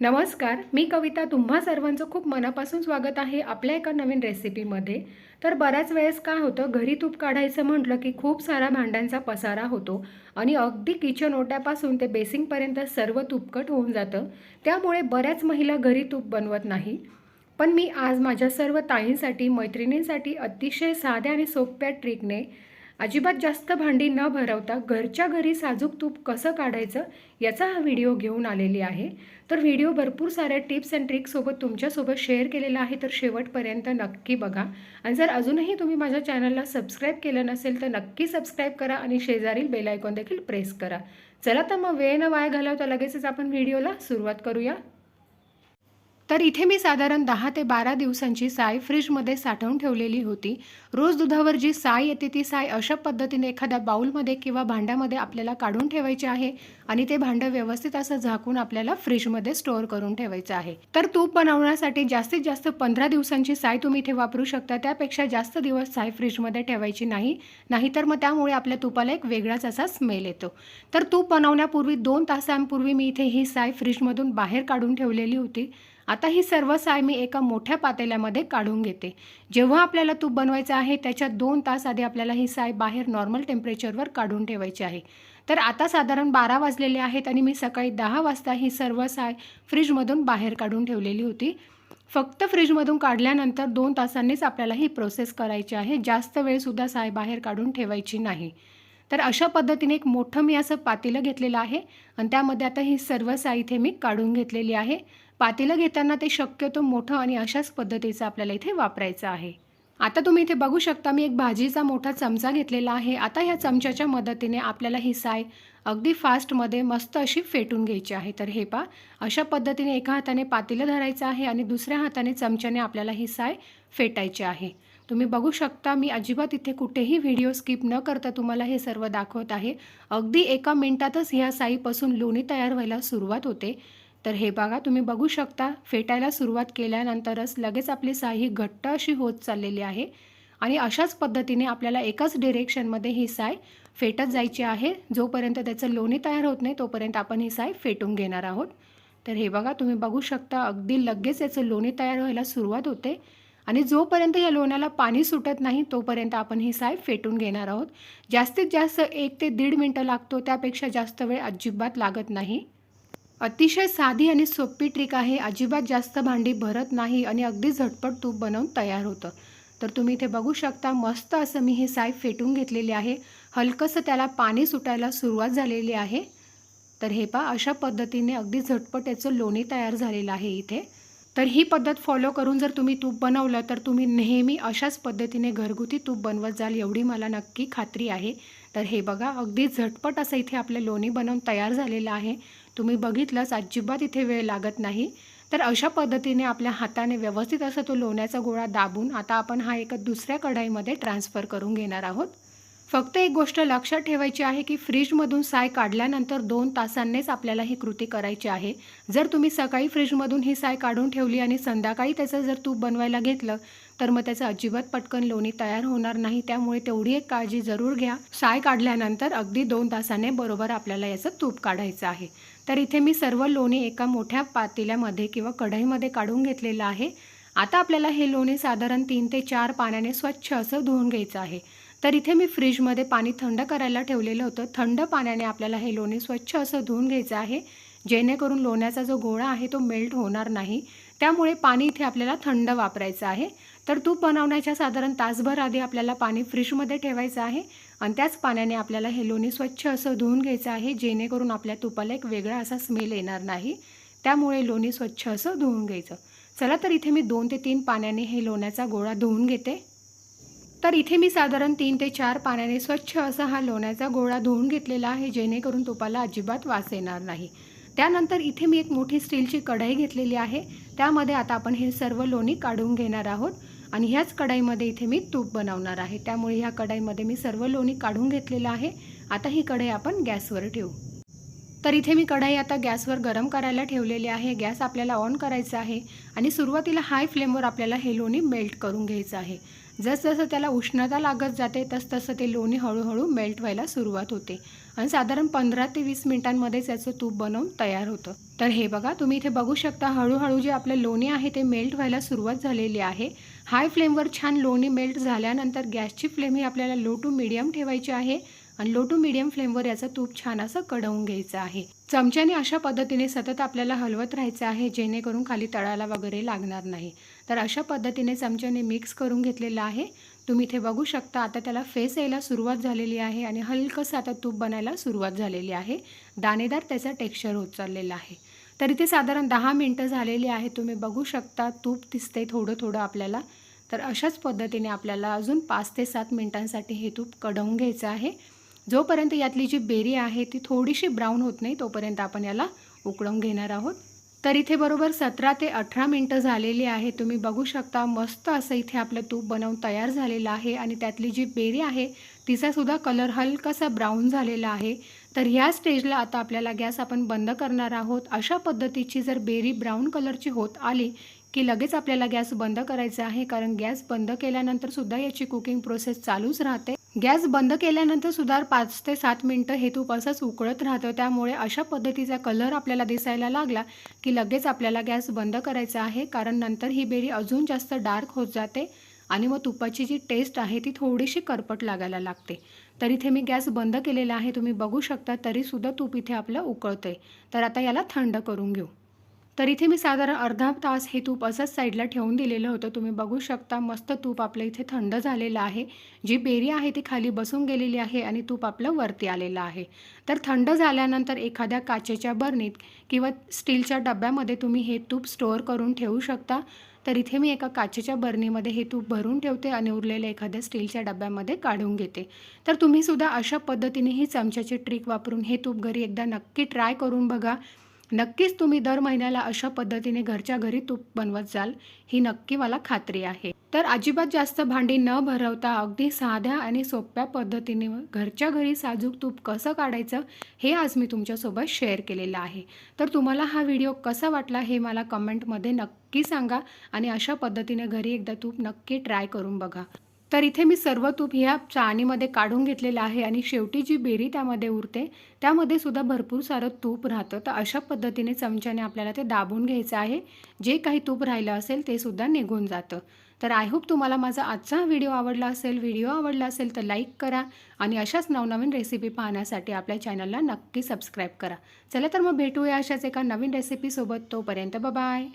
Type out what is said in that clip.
नमस्कार मी कविता. तुम्हा सर्वांचं खूप मनापासून स्वागत आहे आपल्या एका नवीन रेसिपीमध्ये. तर बऱ्याच वेळेस काय होतं घरी तूप काढायचं म्हटलं की खूप सारा भांड्यांचा पसारा होतो आणि अगदी किचन ओट्यापासून ते बेसिंगपर्यंत सर्व तुपकट होऊन जातं. त्यामुळे बऱ्याच महिला घरी तूप बनवत नाही. पण मी आज माझ्या सर्व ताईंसाठी मैत्रिणींसाठी अतिशय साध्या आणि सोप्या ट्रिकने अजिबात जास्त भांडी न भरवता घरच्या घरी साजूक तूप कसं काढायचं याचा हा व्हिडिओ घेऊन आलेली आहे. तर व्हिडिओ भरपूर साऱ्या टिप्स अँड ट्रिक्ससोबत तुमच्यासोबत शेअर केलेला आहे तर शेवटपर्यंत नक्की बघा. आणि जर अजूनही तुम्ही माझ्या चॅनलला सबस्क्राईब केलं नसेल तर नक्की सबस्क्राईब करा आणि शेजारील बेल आयकॉन देखील प्रेस करा. चला तर मग वेळ न वाया घालवता लगेचच आपण व्हिडिओला सुरुवात करूया. तर इथे मी साधारण दहा ते बारा दिवसांची साय फ्रीजमध्ये साठवून ठेवलेली होती. रोज दुधावर जी साय येते ती साय अशा पद्धतीने एखाद्या बाऊलमध्ये किंवा भांड्यामध्ये आपल्याला काढून ठेवायची आहे आणि ते भांडं व्यवस्थित असं झाकून आपल्याला फ्रीजमध्ये स्टोअर करून ठेवायचं आहे. तर तूप बनवण्यासाठी जास्तीत जास्त पंधरा दिवसांची साय तुम्ही इथे वापरू शकता. त्यापेक्षा जास्त दिवस साय फ्रीजमध्ये ठेवायची नाही. नाहीतर मग त्यामुळे आपल्या तुपाला एक वेगळाच असा स्मेल येतो. तर तूप बनवण्यापूर्वी दोन तासांपूर्वी मी इथे ही साय फ्रीजमधून बाहेर काढून ठेवलेली होती. आता ही सर्व साय मी एका मोठ्या पातेल्यामध्ये काढून घेते. जेव्हा आपल्याला तूप बनवायचं आहे त्याच्या दोन तास आधी आपल्याला ही साय बाहेर नॉर्मल टेम्परेचरवर काढून ठेवायची आहे. तर आता साधारण बारा वाजलेले आहेत आणि मी सकाळी दहा वाजता ही सर्व साय फ्रीजमधून बाहेर काढून ठेवलेली होती. फक्त फ्रीजमधून काढल्यानंतर दोन तासांनीच आपल्याला ही प्रोसेस करायची आहे. जास्त वेळसुद्धा साय बाहेर काढून ठेवायची नाही. तर अशा पद्धतीने एक मोठं मी असं पातेलं घेतलेलं आहे आणि त्यामध्ये आता ही सर्व साय इथे मी काढून घेतलेली आहे. पातेलं घेताना ते शक्यतो मोठं आणि अशाच पद्धतीचं आपल्याला इथे वापरायचं आहे. आता तुम्ही इथे बघू शकता मी एक भाजीचा मोठा चमचा घेतलेला आहे. आता ह्या चमच्याच्या मदतीने आपल्याला ही साय अगदी फास्टमध्ये मस्त अशी फेटून घ्यायची आहे. तर हे पा अशा पद्धतीने एका हाताने पातेलं धरायचं आहे आणि दुसऱ्या हाताने चमच्याने आपल्याला ही साय फेटायची आहे. तुम्ही बघू शकता मी अजिबात इथे कुठेही व्हिडिओ स्किप न करता तुम्हाला हे सर्व दाखवत आहे. अगदी एका मिनटातच ह्या साईपासून लोणी तयार व्हायला सुरुवात होते. तर हे बघा तुम्ही बघू शकता फेटायला सुरुवात केल्यानंतरच लगेच आपली साय ही घट्ट अशी होत चाललेली आहे आणि अशाच पद्धतीने आपल्याला एकाच डिरेक्शनमध्ये ही साय फेटत जायची आहे. जोपर्यंत त्याचं लोणी तयार होत नाही तोपर्यंत आपण ही साय फेटून घेणार आहोत. तर हे बघा तुम्ही बघू शकता अगदी लगेच याचं लोणी तयार व्हायला सुरुवात होते आणि जोपर्यंत या लोण्याला पाणी सुटत नाही तोपर्यंत आपण ही साय फेटून घेणार आहोत. जास्तीत जास्त एक ते दीड मिनटं लागतो त्यापेक्षा जास्त वेळ अजिबात लागत नाही. अतिशय साधी आणि सोपी ट्रिक आहे. अजिबात जास्त भांडी भरत नाही आणि अगदी झटपट तूप बनवून तयार होतं. तर तुम्ही इथे बघू शकता मस्त असं मी हे साय फेटून घेतलेले आहे. हलकंसं त्याला पाणी सुटायला सुरुवात झालेली आहे. तर हे पा अशा पद्धतीने अगदी झटपट याचं लोणी तयार झालेलं आहे इथे. तर ही पद्धत फॉलो करून जर तुम्ही तूप बनवलं तर तुम्ही नेहमी अशाच पद्धतीने घरगुती तूप बनवत जाल एवढी मला नक्की खात्री आहे. तर हे बघा अगदी झटपट असं इथे आपलं लोणी बनवून तयार झालेलं आहे. तुम्ही बघितलंच अजिबात इथे वेळ लागत नाही. तर अशा पद्धतीने आपल्या हाताने व्यवस्थित असं तो लोण्याचा गोळा दाबून आता आपण हा एका दुसऱ्या कढाईमध्ये ट्रान्सफर करून घेणार आहोत. फक्त एक गोष्ट लक्षात ठेवायची आहे की फ्रीजमधून साय काढल्यानंतर दोन तासांनीच आपल्याला ही कृती करायची आहे. जर तुम्ही सकाळी फ्रीजमधून ही साय काढून ठेवली आणि संध्याकाळी त्याचं जर तूप बनवायला घेतलं तर मग त्याचं अजिबात पटकन लोणी तयार होणार नाही. त्यामुळे तेवढी एक काळजी जरूर घ्या. साय काढल्यानंतर अगदी दोन तासाने बरोबर आपल्याला याचं तूप काढायचं आहे. तर इथे मी सर्व लोणी एका मोठ्या पातेल्यामध्ये किंवा कढईमध्ये काढून घेतलेलं आहे. आता आपल्याला हे लोणी साधारण तीन ते चार पाण्याने स्वच्छ असं धुवून घ्यायचं आहे. तर इथे मी फ्रीजमध्ये पाणी थंड करायला ठेवलेलं होतं. थंड पाण्याने आपल्याला हे लोणी स्वच्छ असं धुवून घ्यायचं आहे. जेणेकरून लोण्याचा जो गोळा आहे तो मेल्ट होणार नाही. त्यामुळे पाणी इथे आपल्याला थंड वापरायचं आहे. तर तूप बनवण्याच्या साधारण तासभर आधी आपल्याला पाणी फ्रीजमध्ये ठेवायचं आहे. आणि त्याच पाण्याने आपल्याला हे लोणी स्वच्छ असं धुवून घ्यायचं आहे. जेणेकरून आपल्या तुपाला एक वेगळा असा स्मेल येणार नाही. त्यामुळे लोणी स्वच्छ असं धुवून घ्यायचं. चला तर इथे मी दोन ते तीन पाण्याने हे लोण्याचा गोळा धुवून घेते. तर इथे मी साधारण तीन ते चार पाण्याने स्वच्छ असा हा लोण्याचा गोळा धुवून घेतलेला आहे जेणेकरून तुपाला अजिबात वास येणार नाही. त्यानंतर इथे मी एक मोठी स्टीलची कढई घेतलेली आहे. त्यामध्ये आता आपण हे सर्व लोणी काढून घेणार आहोत आणि ह्याच कढईमध्ये इथे मी तूप बनवणार आहे. त्यामुळे ह्या कढईमध्ये मी सर्व लोणी काढून घेतलेलं आहे. आता ही कढई आपण गॅसवर ठेवू. तर इथे मी कढई आता गॅसवर गरम करायला ठेवलेली आहे. गॅस आपल्याला ऑन करायचा आहे आणि सुरुवातीला हाय फ्लेमवर आपल्याला हे लोणी मेल्ट करून घ्यायचं आहे. जसजसं त्याला उष्णता लागत जाते तसतसं ते लोणी हळूहळू मेल्ट व्हायला सुरुवात होते. आणि साधारण पंधरा ते वीस मिनिटांमध्येच याचं तूप बनवून तयार होतं. तर हे बघा तुम्ही इथे बघू शकता हळूहळू जे आपलं लोणी आहे ते मेल्ट व्हायला सुरुवात झालेली आहे. हाय फ्लेमवर छान लोणी मेल्ट झाल्यानंतर गॅसची फ्लेम ही आपल्याला लो टू मिडियम ठेवायची आहे. आणि लो टू मिडियम फ्लेमवर याचं तूप छान असं कडवून घ्यायचं आहे. चमच्याने अशा पद्धतीने सतत आपल्याला हलवत राहायचं आहे जेणेकरून खाली तळाला वगैरे लागणार नाही. तर अशा पद्धतीने चमच्याने मिक्स करून घेतलेलं आहे. तुम्ही इथे बघू शकता आता त्याला फेस यायला सुरुवात झालेली आहे आणि हलकंसं आता तूप बनायला सुरुवात झालेली आहे. दाणेदार त्याचा टेक्स्चर होत चाललेला आहे. तर इथे साधारण दहा मिनटं झालेली आहे तुम्ही बघू शकता तूप दिसते थोडं थोडं आपल्याला. तर अशाच पद्धतीने आपल्याला अजून पाच ते सात मिनटांसाठी हे तूप कढवून घ्यायचं आहे. जोपर्यंत यातली जी बेरी आहे ती थोडीशी ब्राऊन होत नाही तोपर्यंत आपण याला उकळून घेणार आहोत. तर इथे बरोबर सतरा ते अठरा मिनटं झालेली आहे. तुम्ही बघू शकता मस्त असं इथे आपलं तूप बनवून तयार झालेलं आहे आणि त्यातली जी बेरी आहे तिचासुद्धा कलर हलकासा ब्राऊन झालेला आहे. तर ह्या स्टेजला आता आपल्याला गॅस आपण बंद करणार आहोत. अशा पद्धतीची जर बेरी ब्राऊन कलरची होत आली की लगेच आपल्याला गॅस बंद करायचा आहे कारण गॅस बंद केल्यानंतरसुद्धा याची कुकिंग प्रोसेस चालूच राहते. गॅस बंद केल्यानंतर सुद्धा पाच ते सात मिनटं हे तूप असंच उकळत राहतं. त्यामुळे अशा पद्धतीचा कलर आपल्याला दिसायला लागला की लगेच आपल्याला गॅस बंद करायचा आहे. कारण नंतर ही बेरी अजून जास्त डार्क होत जाते आणि मग तुपाची जी टेस्ट आहे ती थोडीशी करपट लागायला लागते. तर इथे मी गॅस बंद केलेला आहे. तुम्ही बघू शकता तरीसुद्धा तूप इथे आपलं उकळतं आहे तर आता याला थंड करून घेऊ. तर इथे मी साधारण अर्धा तास हे तूप असंच साईडला ठेवून दिलेलं होतं. तुम्ही बघू शकता मस्त तूप आपलं इथे थंड झालेलं आहे. जी बेरी आहे ती खाली बसून गेलेली आहे आणि तूप आपलं वरती आलेलं आहे. तर थंड झाल्यानंतर एखाद्या काचेच्या बरणीत किंवा स्टीलच्या डब्यामध्ये तुम्ही हे तूप स्टोअर करून ठेवू शकता. तर इथे मी एका काचेच्या बरणीमध्ये हे तूप भरून ठेवते आणि उरलेल्या एखाद्या स्टीलच्या डब्यामध्ये काढून घेते. तर तुम्ही सुद्धा अशा पद्धतीने ही चमच्याची ट्रिक वापरून हे तूप घरी एकदा नक्की ट्राय करून बघा. नक्कीच तुम्ही दर महिन्याला अशा पद्धतीने घरच्या घरी तूप बनवत जाल ही नक्की मला खात्री आहे. तर अजिबात जास्त भांडी न भरवता अगदी साध्या आणि सोप्या पद्धतीने घरच्या घरी साजूक तूप कसं काढायचं हे आज मी तुमच्यासोबत शेअर केलेलं आहे. तर तुम्हाला हा व्हिडिओ कसा वाटला हे मला कमेंटमध्ये नक्की सांगा आणि अशा पद्धतीने घरी एकदा तूप नक्की ट्राय करून बघा. तर इथे मी सर्व तूप ह्या चाळणीमध्ये काढून घेतलेलं आहे आणि शेवटी जी बेरी त्यामध्ये उरते त्यामध्ये सुद्धा भरपूर सारं तूप राहतं. तर अशा पद्धतीने चमच्याने आपल्याला ते दाबून घ्यायचं आहे. जे काही तूप राहिलं असेल ते सुद्धा निघून जातं. तर आय होप तुम्हाला माझा आजचा व्हिडिओ आवडला असेल. व्हिडिओ आवडला असेल तर लाईक करा आणि अशाच नवनवीन रेसिपी पाहण्यासाठी आपल्या चॅनलला नक्की सबस्क्राईब करा. चला तर मग भेटूया अशाच एका नवीन रेसिपीसोबत. तोपर्यंत बाय